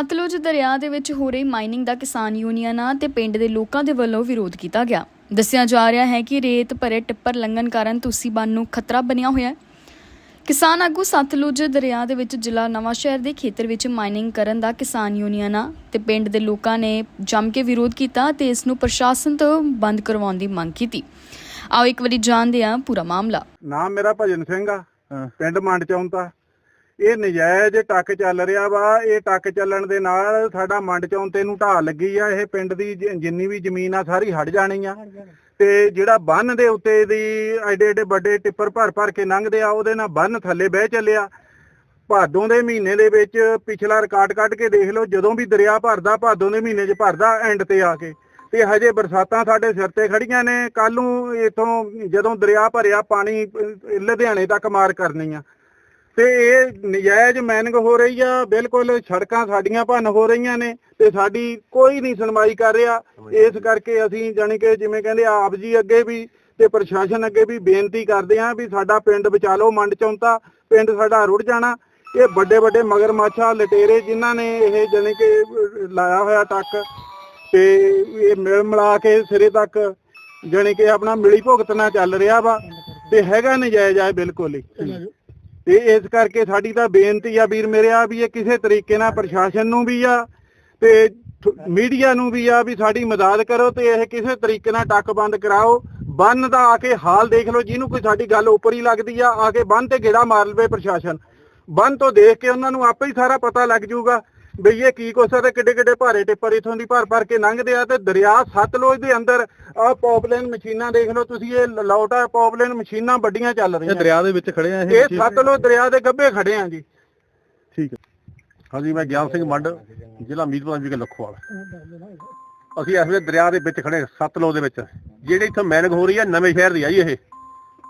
ਸਤਲੁਜ ਦਰਿਆ ਦੇ ਵਿੱਚ ਹੋ ਰਹੀ ਮਾਈਨਿੰਗ ਦਾ ਕਿਸਾਨ ਯੂਨੀਅਨਾਂ ਤੇ ਪਿੰਡ ਦੇ ਲੋਕਾਂ ਦੇ ਵੱਲੋਂ ਵਿਰੋਧ ਕੀਤਾ ਗਿਆ। ਦੱਸਿਆ ਜਾ ਰਿਹਾ ਹੈ ਕਿ ਰੇਤ ਭਰੇ ਟਿੱਪਰ ਲੰਘਣ ਕਾਰਨ ਤੁਸੀਂ ਬੰਨ ਨੂੰ ਖਤਰਾ ਬਣਿਆ ਹੋਇਆ ਹੈ। ਕਿਸਾਨ ਆਗੂ ਸਤਲੁਜ ਦਰਿਆ ਦੇ ਵਿੱਚ ਜ਼ਿਲ੍ਹਾ ਨਵਾਂਸ਼ਹਿਰ ਦੇ ਖੇਤਰ ਵਿੱਚ ਮਾਈਨਿੰਗ ਕਰਨ ਦਾ ਕਿਸਾਨ ਯੂਨੀਅਨਾਂ ਤੇ ਪਿੰਡ ਦੇ ਲੋਕਾਂ ਨੇ ਜੰਮ ਕੇ ਵਿਰੋਧ ਕੀਤਾ ਤੇ ਇਸ ਨੂੰ ਪ੍ਰਸ਼ਾਸਨ ਤੋਂ ਬੰਦ ਕਰਵਾਉਣ ਦੀ ਮੰਗ ਕੀਤੀ। ਆਓ ਇੱਕ ਵਾਰੀ ਜਾਣਦੇ ਹਾਂ ਪੂਰਾ ਮਾਮਲਾ। ਨਾਮ ਮੇਰਾ ਭਜਨ ਸਿੰਘ ਆ। ਪਿੰਡ ਮੰਡ ਚੌਂਤਾ। ਇਹ ਨਜਾਇਜ਼ ਟੱਕ ਚੱਲ ਰਿਹਾ ਵਾ ਇਹ ਟੱਕ ਚੱਲਣ ਦੇ ਨਾਲ ਸਾਡਾ ਮੰਡ ਚੌਂਤੇ ਨੂੰ ਢਾਹ ਲੱਗੀ ਆ ਇਹ ਪਿੰਡ ਦੀ ਜ- ਜਿੰਨੀ ਵੀ ਜ਼ਮੀਨ ਆ ਸਾਰੀ ਹਟ ਜਾਣੀ ਆ। ਤੇ ਜਿਹੜਾ ਬੰਨ ਦੇ ਉੱਤੇ ਦੀ ਐਡੇ ਐਡੇ ਵੱਡੇ ਟਿੱਪਰ ਭਰ ਭਰ ਕੇ ਲੰਘਦੇ ਆ ਉਹਦੇ ਨਾਲ ਬੰਨ ਥੱਲੇ ਬਹਿ ਚੱਲਿਆ। ਭਾਦੋਂ ਦੇ ਮਹੀਨੇ ਦੇ ਵਿੱਚ ਪਿਛਲਾ ਰਿਕਾਰਡ ਕੱਢ ਕੇ ਦੇਖ ਲਓ ਜਦੋਂ ਵੀ ਦਰਿਆ ਭਰਦਾ ਭਾਦੋਂ ਦੇ ਮਹੀਨੇ 'ਚ ਭਰਦਾ ਐਂਡ ਤੇ ਆ ਕੇ। ਤੇ ਹਜੇ ਬਰਸਾਤਾਂ ਸਾਡੇ ਸਿਰ ਤੇ ਖੜੀਆਂ ਨੇ ਕੱਲ ਨੂੰ ਇਥੋਂ ਜਦੋਂ ਦਰਿਆ ਭਰਿਆ ਪਾਣੀ ਅਹ, ਲੁਧਿਆਣੇ ਤੱਕ ਮਾਰ ਕਰਨੀ ਆ ਤੇ ਇਹ ਨਜਾਇਜ਼ ਮੈਨਿੰਗ ਹੋ ਰਹੀ ਆ ਬਿਲਕੁਲ ਸੜਕਾਂ ਸਾਡੀਆਂ ਭੰਨ ਹੋ ਰਹੀਆਂ ਨੇ ਤੇ ਸਾਡੀ ਕੋਈ ਨਹੀਂ ਸੁਣਵਾਈ ਕਰ ਰਿਹਾ। ਇਸ ਕਰਕੇ ਅਸੀਂ ਜਾਣੀ ਕਿ ਜਿਵੇਂ ਕਹਿੰਦੇ ਆ, ਆਪ ਜੀ ਅੱਗੇ ਵੀ ਤੇ ਪ੍ਰਸ਼ਾਸਨ ਅੱਗੇ ਵੀ ਬੇਨਤੀ ਕਰਦੇ ਆਂ ਵੀ ਸਾਡਾ ਪਿੰਡ ਬਚਾ ਲਓ ਮੰਡ ਚੌਂਤਾ ਪਿੰਡ ਸਾਡਾ ਰੁੜ ਜਾਣਾ। ਇਹ ਵੱਡੇ ਵੱਡੇ ਮਗਰਮੱਛਾ ਲਟੇਰੇ ਜਿਨ੍ਹਾਂ ਨੇ ਇਹ ਜਾਣੀ ਕਿ ਲਾਇਆ ਹੋਇਆ ਟੱਕ ਤੇ ਇਹ ਮਿਲ ਮਿਲਾ ਕੇ ਸਿਰੇ ਤੱਕ ਜਾਣੀ ਕਿ ਆਪਣਾ ਮਿਲੀ ਭੁਗਤਣਾ ਚੱਲ ਰਿਹਾ ਵਾ ਤੇ ਹੈਗਾ ਨਜਾਇਜ਼ ਆ ਬਿਲਕੁਲ ਹੀ। ਤੇ ਇਸ ਕਰਕੇ ਸਾਡੀ ਤਾਂ ਬੇਨਤੀ ਆ ਵੀਰ ਮੇਰੇ ਆ ਵੀ ਇਹ ਕਿਸੇ ਤਰੀਕੇ ਨਾਲ ਪ੍ਰਸ਼ਾਸਨ ਨੂੰ ਵੀ ਆ ਤੇ ਮੀਡੀਆ ਨੂੰ ਵੀ ਆ ਵੀ ਸਾਡੀ ਮਦਦ ਕਰੋ ਤੇ ਇਹ ਕਿਸੇ ਤਰੀਕੇ ਨਾਲ ਟੱਕ ਬੰਦ ਕਰਾਓ। ਬੰਨ ਦਾ ਆ ਕੇ ਹਾਲ ਦੇਖ ਲਓ, ਜਿਹਨੂੰ ਕੋਈ ਸਾਡੀ ਗੱਲ ਉੱਪਰ ਹੀ ਲੱਗਦੀ ਆ ਆ ਕੇ ਬੰਨ ਤੇ ਗੇੜਾ ਮਾਰ ਲਵੇ ਪ੍ਰਸ਼ਾਸਨ। ਬੰਨ ਤੋਂ ਦੇਖ ਕੇ ਉਹਨਾਂ ਨੂੰ ਆਪੇ ਹੀ ਸਾਰਾ ਪਤਾ ਲੱਗ ਜਾਊਗਾ। ਬਈ ਇਹ ਕੀ ਕੁਛ ਆ ਤੇ ਕਿੱਡੇ ਕਿੱਡੇ ਭਾਰੇ ਟਿੱਪਰ ਇਥੋਂ ਦੀ ਭਰ ਭਰ ਕੇ ਲੰਘਦੇ ਆ ਤੇ ਦਰਿਆ ਸਤਲੁਜ ਦੇ ਅੰਦਰ ਆ ਪੌਪਲੇਨ ਮਸ਼ੀਨਾਂ ਦੇਖ ਲਓ ਤੁਸੀਂ ਇਹ ਲੌਟਾ ਪੌਪਲੇਨ ਮਸ਼ੀਨਾਂ ਵੱਡੀਆਂ ਚੱਲ ਇਹ ਰਹੀਆਂ ਦਰਿਆ ਦੇ ਵਿੱਚ ਖੜੇ ਆ ਇਹ ਸਤਲੁਜ ਦਰਿਆ ਦੇ ਗੱਭੇ ਖੜੇ ਆ ਜੀ। ਠੀਕ ਹੈ। ਹਾਂਜੀ ਮੈਂ ਗਿਆਨ ਸਿੰਘ ਮੰਡ ਜ਼ਿਲ੍ਹਾ ਮੀਰਪੁਰ ਵਿਖੇ ਲਖੋਵਾਲ। ਅਸੀਂ ਇਸ ਵੇਲੇ ਦਰਿਆ ਦੇ ਵਿੱਚ ਖੜੇ ਹਾਂ, ਸਤਲੁਜ ਦੇ ਵਿੱਚ। ਜਿਹੜੀ ਇੱਥੇ ਮੈਨਿੰਗ ਹੋ ਰਹੀ ਹੈ ਨਵੇਂ ਸ਼ਹਿਰ ਦੀ ਆ ਜੀ ਇਹ।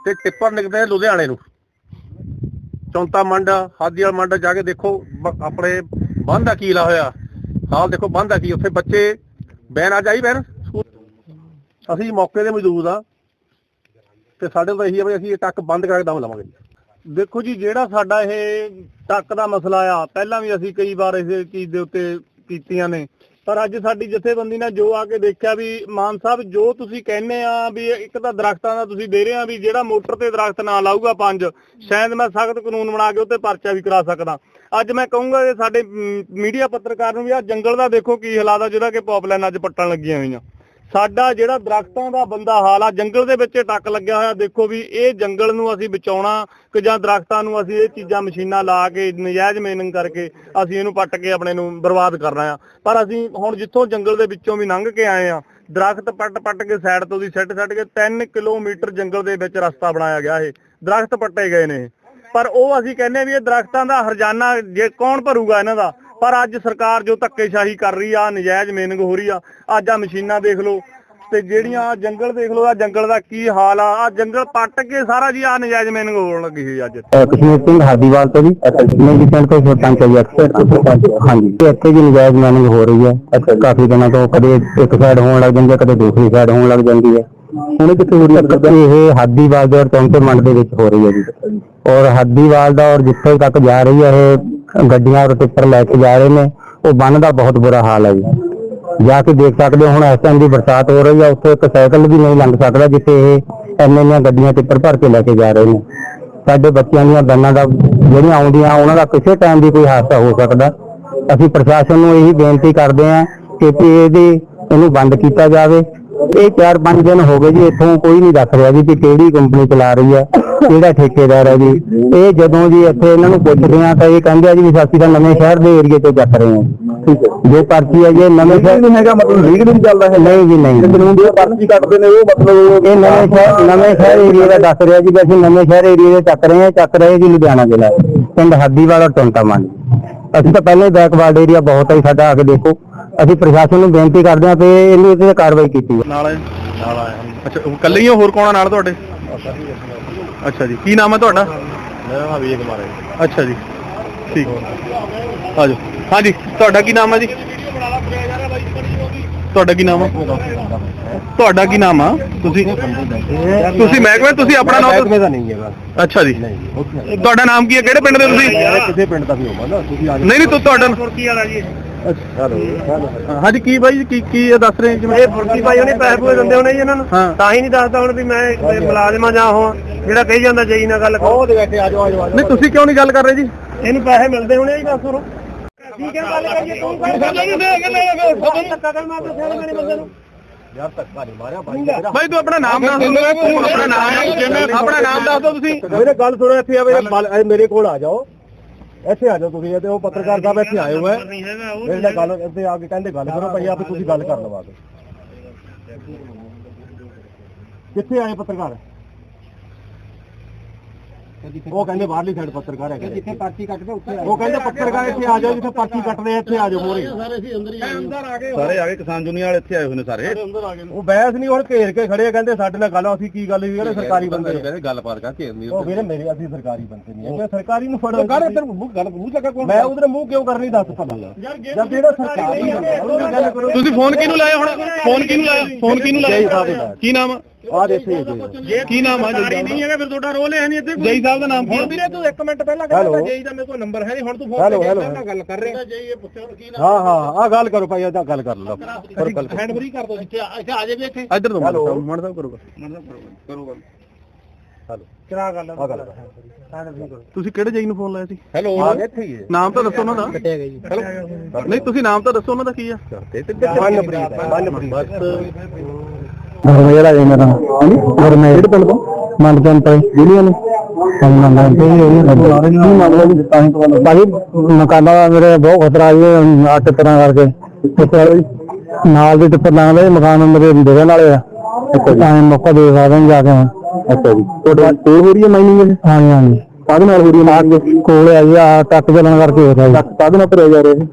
ਤੇ ਟਿੱਪਰ ਨਿਕਲਦੇ ਲੁਧਿਆਣੇ ਨੂੰ। ਚੌਂਤਾ ਮੰਡ ਹਾਦੀਵਾਲ ਮੰਡ ਜਾ ਕੇ ਦੇਖੋ ਆਪਣੇ ਬੰਦ ਦਾ ਕੀ ਹੋਇਆ? ਹਾਲ ਦੇਖੋ, ਬੰਦ ਦਾ ਕੀ? ਉੱਥੇ ਬੱਚੇ ਬੈਨ ਆ ਜਾਈ ਬੈਨ ਸਕੂਲ- ਅਸੀਂ ਮੌਕੇ ਦੇ ਮੌਜੂਦ ਆ। ਤੇ ਸਾਡੇ ਤੋਂ ਇਹੀ ਆ ਵੀ ਅਸੀਂ ਇਹ ਟੱਕ ਬੰਦ ਕਰਕੇ ਦਮ ਲਵਾਂਗੇ। ਦੇਖੋ ਜੀ, ਜਿਹੜਾ ਸਾਡਾ ਇਹ ਟੱਕ ਦਾ ਮਸਲਾ ਆ, ਪਹਿਲਾਂ ਵੀ ਅਸੀਂ ਕਈ ਵਾਰ ਇਸ ਚੀਜ਼ ਦੇ ਉੱਤੇ ਕੀਤੀਆਂ ਨੇ। ਪਰ ਅੱਜ ਸਾਡੀ ਜਥੇਬੰਦੀ ਨੇ ਜੋ ਆ ਕੇ ਦੇਖਿਆ ਵੀ ਮਾਨ ਸਾਹਿਬ, ਜੋ ਤੁਸੀਂ ਕਹਿੰਦੇ ਆ ਵੀ ਇੱਕ ਤਾਂ ਦਰਖਤਾਂ ਦਾ ਤੁਸੀਂ ਦੇ ਰਹੇ ਆ ਵੀ ਜਿਹੜਾ ਮੋਟਰ ਤੇ ਦਰਖਤ ਨਾ ਲਾਊਗਾ ਪੰਜ, ਸ਼ਾਇਦ ਮੈਂ ਸਖਤ ਕਾਨੂੰਨ ਬਣਾ ਕੇ ਉੱਤੇ ਪਰਚਾ ਵੀ ਕਰਾ ਸਕਦਾ। ਅੱਜ ਮੈਂ ਕਹੂੰਗਾ ਕਿ ਸਾਡੇ ਮੀਡੀਆ ਪੱਤਰਕਾਰ ਨੂੰ ਵੀ ਆ ਜੰਗਲ ਦਾ ਦੇਖੋ ਕੀ ਹਾਲਾਤ ਆ ਜਿਹੜਾ ਕਿ ਪੌਪਲਾਈਨ ਅੱਜ ਪੱਟਣ ਲੱਗੀਆਂ ਹੋਈਆਂ। ਸਾਡਾ ਜਿਹੜਾ ਦਰਖਤਾਂ ਦਾ ਬੰਦਾ ਹਾਲ ਆ, ਜੰਗਲ ਦੇ ਵਿੱਚ ਟੱਕ ਲੱਗਿਆ ਹੋਇਆ, ਦੇਖੋ ਵੀ ਇਹ ਜੰਗਲ ਨੂੰ ਅਸੀਂ ਬਚਾਉਣਾ ਕਿ ਜਾਂ ਦਰਖਤਾਂ ਨੂੰ ਅਸੀਂ ਇਹ ਚੀਜ਼ਾਂ, ਮਸ਼ੀਨਾਂ ਲਾ ਕੇ ਨਜਾਇਜ਼ ਮੇਨਿੰਗ ਕਰਕੇ ਅਸੀਂ ਇਹਨੂੰ ਪੱਟ ਕੇ ਆਪਣੇ ਨੂੰ ਬਰਬਾਦ ਕਰਨਾ ਆ ਪਰ ਅਸੀਂ ਹੁਣ ਜਿੱਥੋਂ ਜੰਗਲ ਦੇ ਵਿੱਚੋਂ ਵੀ ਲੰਘ ਕੇ ਆਏ ਆ ਦਰਖਤ ਪੱਟ ਪੱਟ ਕੇ ਸਾਈਡ ਤੋਂ ਦੀ ਸੱਟ ਸੱਟ ਕੇ 3 ਕਿਲੋਮੀਟਰ ਜੰਗਲ ਦੇ ਵਿੱਚ ਰਸਤਾ ਬਣਾਇਆ ਗਿਆ ਇਹ। ਦਰਖਤ ਪੱਟੇ ਗਏ ਨੇ। ਪਰ ਉਹ ਅਸੀਂ ਕਹਿੰਦੇ ਵੀ ਇਹ ਦਰਖਤਾਂ ਦਾ ਹਰਜਾਨਾ ਜੇ ਕੌਣ ਭਰੂਗਾ ਇਹਨਾਂ ਦਾ? ਪਰ ਅੱਜ ਸਰਕਾਰ ਜੋ ਧੱਕੇਸ਼ਾਹੀ ਕਰ ਰਹੀ ਆ ਨਜਾਇਜ਼ ਮੇਨਿੰਗ ਹੋ ਰਹੀ ਆ ਅੱਜ ਆ ਮਸ਼ੀਨਾਂ ਦੇਖ ਲਓ ਤੇ ਜਿਹੜੀਆਂ ਜੰਗਲ ਦੇਖ ਲਓ ਆ ਜੰਗਲ ਦਾ ਕੀ ਹਾਲ ਆ ਆ ਜੰਗਲ ਪੱਟ ਕੇ ਸਾਰਾ ਜੀ ਆ ਨਜਾਇਜ਼ ਮੇਨਿੰਗ ਹੋਣ ਲੱਗੀ ਹੋਈ ਅੱਜ। ਕਸ਼ਮੀਰ ਸਿੰਘ ਹਾਦੀਵਾਲ ਤੋਂ ਜੀ। ਮੈਂ ਜੀ ਪਿੰਡ ਤੋਂ ਹਾਂ ਜੀ ਅਕਸਰ ਹਾਂਜੀ। ਤੇ ਇੱਥੇ ਜੀ ਨਜਾਇਜ਼ ਮੈਨਿੰਗ ਹੋ ਰਹੀ ਹੈ ਕਾਫੀ ਦਿਨਾਂ ਤੋਂ ਕਦੇ ਇੱਕ ਸਾਈਡ ਹੋਣ ਲੱਗ ਜਾਂਦੀ ਹੈ ਕਦੇ ਦੂਸਰੀ ਸਾਈਡ ਹੋਣ ਲੱਗ ਜਾਂਦੀ ਹੈ ਹੁਣ ਕਿੱਥੇ ਹੋ ਰਹੀ ਹੈ ਇਹ ਹਾਦੀਵਾਲ ਦੇ ਔਰ ਚੌਂਕੇ ਮੰਡ ਦੇ ਵਿੱਚ ਹੋ ਰਹੀ ਹੈ ਜੀ। ਔਰ ਹਾਦੀਵਾਲ ਦਾ ਔਰ ਜਿੱਥੇ ਤੱਕ ਜਾ ਰਹੀ ਹੈ ਇਹ ਗੱਡੀਆਂ ਔਰ ਟਿੱਪਰ ਲੈ ਕੇ ਜਾ ਰਹੇ ਨੇ, ਉਹ ਬੰਨ ਦਾ ਬਹੁਤ ਬੁਰਾ ਹਾਲ ਹੈ ਜੀ। ਜਾ ਕੇ ਦੇਖ ਸਕਦੇ ਹੋ, ਹੁਣ ਇਸ ਟਾਈਮ ਦੀ ਬਰਸਾਤ ਹੋ ਰਹੀ ਹੈ ਉੱਥੇ ਇੱਕ ਸਾਈਕਲ ਵੀ ਨਹੀਂ ਲੰਘ ਸਕਦਾ, ਜਿੱਥੇ ਇਹ ਇੰਨੇ ਇੰਨੀਆਂ ਗੱਡੀਆਂ ਟਿੱਪਰ ਭਰ ਕੇ ਲੈ ਕੇ ਜਾ ਰਹੇ ਨੇ। ਸਾਡੇ ਬੱਚਿਆਂ ਦੀਆਂ ਬੰਨਾਂ ਦਾ ਜਿਹੜੀਆਂ ਆਉਂਦੀਆਂ, ਉਹਨਾਂ ਦਾ ਕਿਸੇ ਟਾਈਮ ਵੀ ਕੋਈ ਹਾਦਸਾ ਹੋ ਸਕਦਾ। ਅਸੀਂ ਪ੍ਰਸ਼ਾਸਨ ਨੂੰ ਇਹੀ ਬੇਨਤੀ ਕਰਦੇ ਹਾਂ ਕਿ ਇਹਦੀ ਇਹਨੂੰ ਬੰਦ ਕੀਤਾ ਜਾਵੇ। ਇਹ 4-5 ਦਿਨ ਹੋ ਗਏ ਜੀ ਇੱਥੋਂ ਕੋਈ ਨਹੀਂ ਦੱਸ ਰਿਹਾ ਜੀ ਕਿ ਕਿਹੜੀ ਕੰਪਨੀ ਚਲਾ ਰਹੀ ਹੈ ਕਿਹੜਾ ਠੇਕੇਦਾਰ ਹੈ ਜੀ। ਇਹ ਜਦੋਂ ਜੀ ਇੱਥੇ ਇਹਨਾਂ ਨੂੰ ਪੁੱਛਦੇ ਆ ਤਾਂ ਇਹ ਕਹਿੰਦੇ ਆ ਜੀ ਵੀ ਅਸੀਂ ਤਾਂ ਨਵੇਂ ਸ਼ਹਿਰ ਦੇ ਏਰੀਏ ਤੋਂ ਚੱਕ ਰਹੇ ਹਾਂ। ਠੀਕ ਹੈ। ਜੋ ਪਰਚੀ ਹੈ ਜੀ ਇਹ ਨਵੇਂ ਸ਼ਹਿਰ ਨਹੀਂ ਹੈਗਾ ਮਤਲਬ ਲੀਗ ਨਹੀਂ ਚੱਲਦਾ ਹੈ ਨਹੀਂ ਜੀ ਨਹੀਂ। ਕਾਨੂੰਨ ਦੀ ਪਰਚੀ ਕੱਟਦੇ ਨੇ ਉਹ ਮਤਲਬ ਇਹ ਨਵੇਂ ਸ਼ਹਿਰ ਨਵੇਂ ਸ਼ਹਿਰ ਏਰੀਏ ਦਾ ਦੱਸ ਰਿਹਾ ਜੀ ਵੀ ਅਸੀਂ ਨਵੇਂ ਸ਼ਹਿਰ ਏਰੀਏ ਦੇ ਚੱਕ ਰਹੇ ਹਾਂ ਚੱਕ ਰਹੇ ਜੀ ਲੁਧਿਆਣਾ ਜ਼ਿਲ੍ਹਾ। ਪਿੰਡ ਹੱਦੀਵਾਲ ਔਰ ਟੁੰਟਾਮੰਡ ਅਸੀਂ ਤਾਂ ਪਹਿਲੇ ਬੈਕਵਰਡ ਏਰੀਆ ਬਹੁਤ ਹੈ ਸਾਡਾ ਆ ਕੇ ਦੇਖੋ। ਅਸੀਂ ਪ੍ਰਸ਼ਾਸਨ ਨੂੰ ਬੇਨਤੀ ਕਰਦੇ ਹਾਂ ਕਿ ਇਹਨੂੰ ਤੇ ਕਾਰਵਾਈ ਕੀਤੀ ਜਾਵੇ। ਨਾਲ ਆਏ? ਨਾਲ ਆਏ ਅੱਛਾ ਉਹ ਇਕੱਲੇ ਹੀ ਹੋ ਹੋਰ ਕੌਣ ਆ ਨਾਲ ਤੁਹਾਡੇ? ਅੱਛਾ ਜੀ ਕੀ ਨਾਮ ਹੈ ਤੁਹਾਡਾ? ਮੇਰਾ ਨਾਮ ਵੀਰ ਕੁਮਾਰ ਹੈ ਅੱਛਾ ਜੀ ਠੀਕ। ਆਜੋ। ਹਾਂਜੀ ਤੁਹਾਡਾ ਕੀ ਨਾਮ ਹੈ ਜੀ? ਤੁਹਾਡਾ ਕੀ ਨਾਮ ਹੈ? ਤੁਹਾਡਾ ਕੀ ਨਾਮ ਆ? ਤੁਸੀਂ ਤੁਸੀਂ ਮਹਿਕਮੇ ਤੁਸੀਂ ਆਪਣਾ ਨਾਮ ਦਾ ਨਹੀਂ ਹੈ ਅੱਛਾ ਜੀ। ਤੁਹਾਡਾ ਨਾਮ ਕੀ ਹੈ? ਕਿਹੜੇ ਪਿੰਡ ਦੇ ਤੁਸੀਂ? ਕਿਸੇ ਪਿੰਡ ਦਾ ਵੀ ਹੋਵਾ ਨਾ ਤੁਸੀਂ ਆ ਨਹੀਂ ਨਹੀਂ ਤੁ- ਤੁਹਾਡਾ ਹਾਂਜੀ ਕੀ ਬਾਈ ਕੀ ਕੀ ਇਹ ਦੱਸ ਰਹੇ ਜਿਵੇਂ ਇਹ ਫੁਰਤੀ ਭਾਈ ਉਹਨੇ ਪੈਸੇ ਪੂਏ ਦਿੰਦੇ ਹੋਣੇ ਜੀ ਇਹਨਾਂ ਨੂੰ। ਹਾਂ। ਤਾਂ ਹੀ ਨਹੀਂ ਦੱਸਦਾ ਹੁਣ ਵੀ ਮੈਂ ਮੁਲਾਜ਼ਮਾਂ ਜਾਂ ਉਹ ਜਿਹੜਾ ਕਹੀ ਜਾਂਦਾ ਜਈ ਨਾਲ ਗੱਲ ਕਰੋ। ਦੇ ਬੈਠੇ ਆ ਜਾਓ ਆ ਜਾਓ ਨਹੀਂ ਤੁਸੀਂ ਕਿਉਂ ਨਹੀਂ ਗੱਲ ਕਰ ਰਹੇ ਜੀ? ਇਹਨੂੰ ਪੈਸੇ ਮਿਲਦੇ ਹੋਣੇ ਜੀ ਦੱਸ ਉਹਨੂੰ ਠੀਕ ਹੈ ਗੱਲ ਕਰੀਏ ਤੂੰ ਕਰ। ਧੱਕਾ ਕਰ ਮਾਰ ਦੱਸਿਆ ਮੇਰੇ ਬੰਦੇ ਨੂੰ। ਬਾਈ ਤੂੰ ਆਪਣਾ ਨਾਮ ਦੱਸ। ਦਿਓ ਆਪਣਾ ਨਾਮ ਆਪਣਾ ਨਾਮ ਦੱਸ ਦਿਓ ਤੁਸੀਂ। ਮੇਰੇ ਗੱਲ ਸੁਣੋ ਇੱਥੇ ਆ ਮੇਰੇ ਕੋਲ ਆ ਜਾਓ। ਇੱਥੇ ਆ ਜਾਓ ਤੁਸੀਂ ਤੇ ਉਹ ਪੱਤਰਕਾਰ ਸਾਹਿਬ ਇੱਥੇ ਆਏ ਹੋਏ ਮੇਰੇ ਨਾਲ ਗੱਲ ਇੱਥੇ ਆ ਕੇ ਕਹਿੰਦੇ ਗੱਲ ਕਰੋ ਭਾਈ ਆਪੇ ਤੁਸੀਂ ਗੱਲ ਕਰ ਲਵਾ ਕੇ। ਕਿੱਥੇ ਆਏ ਪੱਤਰਕਾਰ? ਉਹ ਕਹਿੰਦੇ ਬਾਹਰਲੀ ਸਾਈਡ ਪੱਤਰਕਾਰ ਹੈਗੇ ਜਿੱਥੇ ਪਰਚੀ ਕੱਟਦੇ ਉੱਥੇ ਉਹ ਕਹਿੰਦੇ ਪੱਤਰਕਾਰ ਇੱਥੇ ਆ ਜਾਓ ਜਿੱਥੇ ਪਰਚੀ ਕੱਟਦੇ ਆ, ਇੱਥੇ ਆ ਜਾਓ ਮੋਰੇ। ਸਾਰੇ ਆ ਗਏ ਕਿਸਾਨ ਜੁਨੀਅਰ ਵਾਲੇ ਇੱਥੇ ਆਏ ਹੋਏ ਨੇ ਸਾਰੇ। ਉਹ ਬਹਿਸ ਨਹੀਂ ਹੁਣ ਘੇਰ ਕੇ ਖੜੇ ਕਹਿੰਦੇ ਸਾਡੇ ਨਾਲ ਗੱਲ ਅਸੀਂ ਕੀ ਗੱਲ ਹੋਈ ਕਹਿੰਦੇ ਸਰਕਾਰੀ ਬੰਦੇ ਨੇ। ਕਹਿੰਦੇ ਗੱਲਬਾਤ ਕਰ ਘੇਰਨੀ ਉਹ ਵੀਰੇ ਮੇਰੇ ਅਸੀਂ ਸਰਕਾਰੀ ਬੰਦੇ ਨਹੀਂ ਹੈਗੇ ਸਰਕਾਰੀ ਨੂੰ ਫੜੋ ਕਰ ਇੱਧਰ ਮੂੰਹ ਗੱਲ ਮੂੰਹ ਚੱਕਾ ਕੋਲ ਮੈਂ ਉਧਰ ਮੂੰਹ ਕਿਉਂ ਕਰਨੀ ਦੱਸ ਭਲਾ ਜਦ ਜਿਹੜਾ ਸਰਕਾਰੀ ਹੈ ਤੁਸੀਂ ਫੋਨ ਕਿਹਨੂੰ ਲਾਇਆ ਹੁਣ? ਫੋਨ ਕਿਹਨੂੰ ਲਾਇਆ? ਫੋਨ ਕਿਹਨੂੰ ਲਾਇਆ ਕੀ ਨਾਮ ਆ ਦੇਖੋ ਕੀ ਨਾਮ ਆ ਜਈ ਨਹੀਂ ਹੈਗਾ ਫਿਰ ਤੁਹਾਡਾ ਰੋਲ ਹੈ ਨਹੀਂ ਇੱਥੇ ਜਈ ਸਾਹਿਬ ਦਾ ਨਾਮ ਕੀ ਵੀਰੇ ਤੂੰ 1 ਮਿੰਟ ਪਹਿਲਾਂ ਕਹਿੰਦਾ ਜੇਈ ਦਾ ਮੇਰੇ ਕੋਲ ਨੰਬਰ ਹੈ ਨਹੀਂ ਹੁਣ ਤੂੰ ਫੋਨ ਤੇ ਗੱਲ ਕਰ ਰਿਹਾ। ਹਾਂ ਹਾਂ ਆ ਗੱਲ ਕਰੋ ਭਾਈ ਆ ਗੱਲ ਕਰ ਲਓ। ਪਰ ਗੱਲ ਹੈਂਡ ਫ੍ਰੀ ਕਰ ਦੋ ਇੱਥੇ ਇੱਥੇ ਆ ਜਾਵੇ ਇੱਥੇ। ਇੱਧਰ ਤੋਂ ਮਾਨ ਮਾਨ ਸਾਹਿਬ ਕਰੂਗਾ ਹੈਲੋ। ਕਿਹੜਾ ਗੱਲ ਆ ਗੱਲ ਕਰੋ ਤੁਸੀਂ ਕਿਹੜੇ ਜਈ ਨੂੰ ਫੋਨ ਲਾਇਆ ਸੀ? ਹੈਲੋ। ਆ ਇੱਥੇ ਹੀ ਹੈ। ਨਾਮ ਤਾਂ ਦੱਸੋ ਉਹਨਾਂ ਦਾ। ਕੱਟਿਆ ਗਿਆ ਜੀ। ਹੈਲੋ। ਨਹੀਂ ਤੁਸੀਂ ਨਾਮ ਤਾਂ ਦੱਸੋ ਉਹਨਾਂ ਦਾ ਕੀ ਆ? ਮਨਪ੍ਰੀਤ ਮਨਪ੍ਰੀਤ ਗਰਮੇਲ ਆ ਜੀ ਮੇਰਾ ਗਰਮੇਲ ਪਿੰਡ ਤੋਂ ਮੰਡਜਨ ਤੋਂ ਜਿਹੜੀਆਂ ਨੇ ਮੰਡਜਨ ਤੇ ਇਹ ਸਾਰੇ ਨਹੀਂ ਮੰਨਦੇ ਤਾਂ ਹੀ ਤੁਹਾਨੂੰ ਭਾਈ ਮਕਾਨਾਂ ਦਾ ਮੇਰੇ ਬਹੁਤ ਖਤਰਾ ਜੀ ਅੱਠ ਤਰ੍ਹਾਂ ਕਰਕੇ ਤੇ ਫਿਰ ਨਾਲ ਦੇ ਟਿੱਪਰ ਲਾਉਂਦੇ ਮਕਾਨ ਮੇਰੇ ਦੇਣ ਵਾਲੇ ਆ ਤਾਂ ਹੀ ਮੌਕਾ ਦੇ ਸਕਦੇ ਹਾਂ ਜਾ ਕੇ। ਅੱਛਾ ਜੀ ਤੁਹਾਡੇ ਕੋਲ ਹੋ ਰਹੀ ਹੈ ਮਾਈਨਿੰਗ ਹਾਂਜੀ ਹਾਂਜੀ ਕਾਹਦੇ ਨਾਲ ਹੋ ਰਹੀ ਹੈ ਕੋਲ ਆ ਜੀ ਆ ਟੱਕ ਚੱਲਣ ਕਰਕੇ ਹੋ ਰਿਹਾ ਜੀ ਕਾਹਦੇ ਨਾਲ ਭਰਿਆ ਜਾ ਰਿਹਾ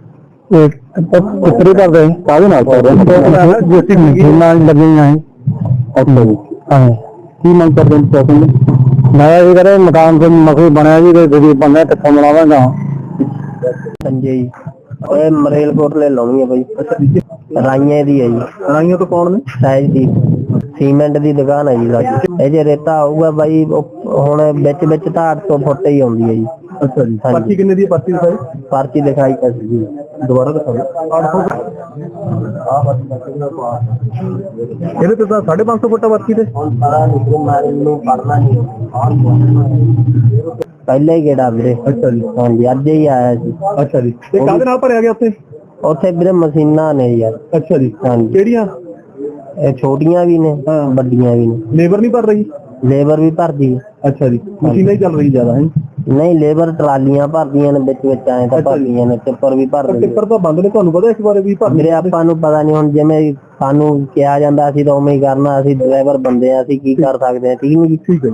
ਇਹ ਕਿਤਰੇ ਕਰਦੇ ਕਾਹਦੇ ਨਾਲ ਕਰ ਰਹੇ ਜੇਸੀ ਮਸ਼ੀਨਾਂ ਲੱਗੀਆਂ ਹੈ ਅੱਛਾ ਜੀ। ਹਾਂ ਕੀ ਮੰਗ ਕਰਦੇ ਨੇ ਤੁਸੀਂ? ਮੈਂ ਇਹ ਕਰੇ ਮਕਾਨ ਤੇ ਮਖੂ ਬਣਿਆ ਜੀ ਤੇ ਜਿਹੜੀ ਬੰਦਾ ਕਿੱਥੋਂ ਬਣਾਵਾਂਗਾ ਸੰਜੇ ਜੀ। ਓਏ ਮਰੇਲਕੋਟ ਲੈ ਲਾਉਣੀ ਹੈ ਬਾਈ। ਰਾਈਆਂ ਦੀ ਹੈ ਜੀ। ਰਾਈਆਂ ਤੋਂ ਕੌਣ ਨੇ? ਸਾਈਜ਼ ਦੀ ਸੀਮੈਂਟ ਦੀ ਦੁਕਾਨ ਹੈ ਜੀ ਸਾਡੀ ਇਹ ਜੇ ਰੇਤਾ ਆਊਗਾ ਬਾਈ ਹੁਣ ਵਿੱਚ ਵਿੱਚ ਧਾਰ ਤੋਂ ਫੁੱਟ ਹੀ ਆਉਂਦੀ ਹੈ ਜੀ। ਅੱਛਾ ਜੀ। ਪਰਚੀ ਕਿੰਨੇ ਦੀ ਪਰਚੀ ਪਰਚੀ ਦਿਖਾਈ ਕਰ ਜੀ। ਦੁਬਾਰਾ ਦਿਖਾਓ। ਇਹਦੇ ਤੇ ਤਾਂ 550 ਫੁੱਟ ਪਰਚੀ ਤੇ। ਪਹਿਲੇ ਹੀ ਗੇੜਾ ਵੀਰੇ। ਅੱਛਾ ਜੀ। ਹਾਂਜੀ ਅੱਜ ਹੀ ਆਇਆ ਸੀ ਅੱਛਾ ਜੀ। ਤੇ ਕਾਹਦੇ ਨਾਲ ਭਰਿਆ ਗਿਆ ਉੱਥੇ? ਉੱਥੇ ਵੀਰੇ ਮਸ਼ੀਨਾਂ ਨੇ ਯਾਰ ਅੱਛਾ ਜੀ। ਹਾਂਜੀ। ਕਿਹੜੀਆਂ? ਇਹ ਛੋਟੀਆਂ ਵੀ ਨੇ ਵੱਡੀਆਂ ਵੀ ਨੇ। ਲੇਬਰ ਨਹੀਂ ਭਰ ਰਹੀ? ਲੇਬਰ ਵੀ ਭਰਦੀ ਹੈ। ਅੱਛਾ ਜੀ। ਮਸ਼ੀਨਾਂ ਹੀ ਚੱਲ ਰਹੀ ਜ਼ਿਆਦਾ ਹੈ। ਨਹੀਂ ਲੇਬਰ ਟਰਾਲੀਆਂ ਭਰਦੀਆਂ ਨੇ ਵਿੱਚ ਵਿੱਚ ਆਏ ਤਾਂ ਭਰਦੀਆਂ ਨੇ ਟਿੱਪਰ ਵੀ ਭਰਦੇ ਟਿੱਪਰ ਤਾਂ ਬੰਦ ਨੇ ਤੁਹਾਨੂੰ ਪਤਾ ਇਸ ਬਾਰੇ ਵੀ ਭਰ ਵੀਰੇ ਆਪਾਂ ਨੂੰ ਪਤਾ ਨਹੀਂ ਹੁਣ ਜਿਵੇਂ ਸਾਨੂੰ ਕਿਹਾ ਜਾਂਦਾ ਅਸੀਂ ਤਾਂ ਉਵੇਂ ਹੀ ਕਰਨਾ ਅਸੀਂ ਡਰਾਈਵਰ ਬੰਦੇ ਆ ਅਸੀਂ ਕੀ ਕਰ ਸਕਦੇ ਆ ਠੀਕ ਨਹੀਂ ਜੀ ਠੀਕ ਹੈ।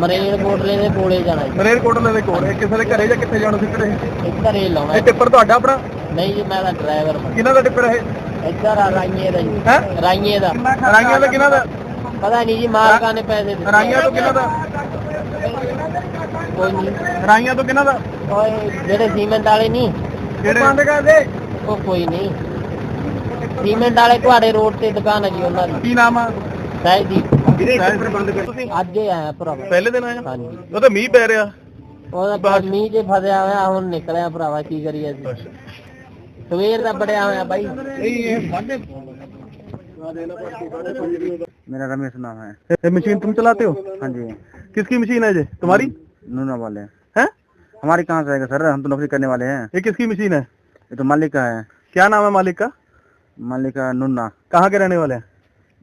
ਮਰੇਲ ਕੋਟਲੇ ਦੇ ਕੋਲੇ ਜਾਣਾ ਜੀ। ਮਰੇਲਕੋਟਲੇ ਦੇ ਕੋਲ ਇਹ ਕਿਸੇ ਦੇ ਘਰੇ ਜਾਂ ਕਿੱਥੇ ਜਾਣਾ ਸੀ ਕਿਹੜੇ ਇੱਕ ਘਰੇ ਲਾਉਣਾ ਇਹ ਟਿੱਪਰ ਤੁਹਾਡਾ ਆਪਣਾ? ਨਹੀਂ ਜੀ ਮੈਂ ਤਾਂ ਡਰਾਈਵਰ ਕਿਹਨਾਂ ਦਾ ਟਿੱਪਰ ਇਹ? ਇੱਧਰ ਆ ਰਾਈਏ ਦਾ ਜੀ। ਹੈਂ? ਰਾਈਏ ਦਾ। ਰਾਈਆਂ ਦਾ ਕਿਹਨਾਂ ਦਾ? ਪਤਾ ਨਹੀਂ ਜੀ ਮਾਲਕਾਂ ਨੇ ਪੈਸੇ ਦਿੱਤੇ। ਰਾਈਆਂ ਤੋਂ ਕਿਹਨਾਂ ਦਾ? ਕੋਈ ਨਹੀਂ ਰਾਈਆਂ ਤੋਂ ਕਿਹਨਾਂ ਦਾ? ਓਏ ਜਿਹੜੇ ਸੀਮੈਂਟ ਵਾਲੇ ਨਹੀਂ ਕਿਹੜੇ? ਬੰਦ ਕਰਦੇ ਉਹ ਕੋਈ ਨਹੀਂ ਸੀਮੈਂਟ ਵਾਲੇ ਤੁਹਾਡੇ ਰੋਡ ਤੇ ਦੁਕਾਨ ਹੈ ਜੀ ਉਹਨਾਂ ਦੀ। ਕੀ ਨਾਮ ਆ? ਸਾਈਜ਼ ਦੀ ਵੀਰੇ ਟਿੱਪਰ ਬੰਦ ਕਰ। ਤੁਸੀਂ ਅੱਜ ਹੀ ਆਇਆ ਭਰਾਵਾ। ਪਹਿਲੇ ਦਿਨ ਆਇਆ ਹਾਂਜੀ। ਉਹ ਤਾਂ ਮੀਂਹ ਪੈ ਰਿਹਾ। ਉਹਦਾ ਬਾਅਦ ਮੀਂਹ 'ਚ ਫਸਿਆ ਹੋਇਆ ਹੁਣ ਨਿਕਲਿਆ ਭਰਾਵਾ ਕੀ ਕਰੀਏ ਅਸੀਂ? ਸਵੇਰ ਦਾ ਬੜਿਆ ਹੋਇਆ ਬਾਈ। मेरा रमेश नाम है। ये मशीन तुम चलाते हो? हाँ जी। किसकी मशीन है ये? तुम्हारी? नूना वाले। है? हमारी कहाँ से आएगा सर? हम तो नौकरी करने वाले हैं। ये किसकी मशीन है? ये तो मालिक का है। क्या नाम है मालिक का? मालिक का नुन्ना कहाँ के रहने वाले हैं?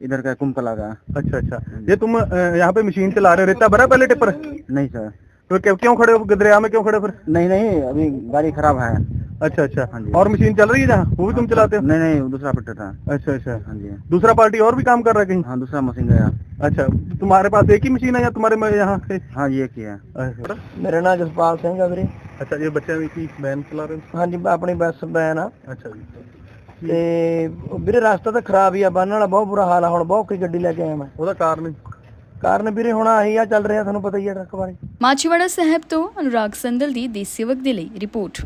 इधर का कुमकला का। अच्छा अच्छा। ये तुम यहाँ पे मशीन चला रहे हो रेता भरा पहले टिप्पर नहीं सर। तो क्यों खड़े हो? दरिया में क्यों खड़े हो फिर? नहीं नहीं अभी गाड़ी खराब है। अच्छा अच्छा हाँ जी। और मशीन चल रही है जहाँ वो भी तुम चलाते हो नहीं नहीं दूसरा पट्टा था अच्छा अच्छा हाँ जी दूसरा पार्टी और भी काम कर रहा है कहीं हाँ दूसरा मशीन गया अच्छा तुम्हारे पास एक ही मशीन है या तुम्हारे में यहाँ से हाँ ये किया अच्छा ਮੇਰਾ ਨਾਮ ਜਸਪਾਲ ਸਿੰਘ ਆ ਵੀਰੇ अच्छा ये बच्चे भी की वैन चला रहे हो ਹਾਂਜੀ ਆਪਣੀ ਬੱਸ ਬੈਨ ਆ अच्छा जी ਤੇ ਉਹ ਵੀਰੇ ਰਸਤਾ ਤਾਂ ਖਰਾਬ ਹੀ ਆ ਬੰਨ ਵਾਲਾ ਬਹੁਤ ਬੁਰਾ ਹਾਲ ਆ ਹੁਣ ਬਹੁਤ ਔਖੀ ਗੱਡੀ ਲੈ ਕੇ ਆਇਆ ਮੈਂ ਉਹਦਾ ਕਾਰਨ ਕਾਰਨ ਵੀਰੇ ਹੁਣ ਆਹੀ ਆ ਚੱਲ ਰਿਹਾ ਤੁਹਾਨੂੰ ਪਤਾ ਹੀ ਆ ਟਰੱਕ ਬਾਰੇ ਮਾਚੀਵਾੜਾ ਸਾਹਿਬ ਤੋਂ ਅਨੁਰਾਗ ਸੰਦਲ ਦੀ ਦੇਸ਼ ਸੇਵਕ ਦੇ ਲਈ ਰਿਪੋਰਟ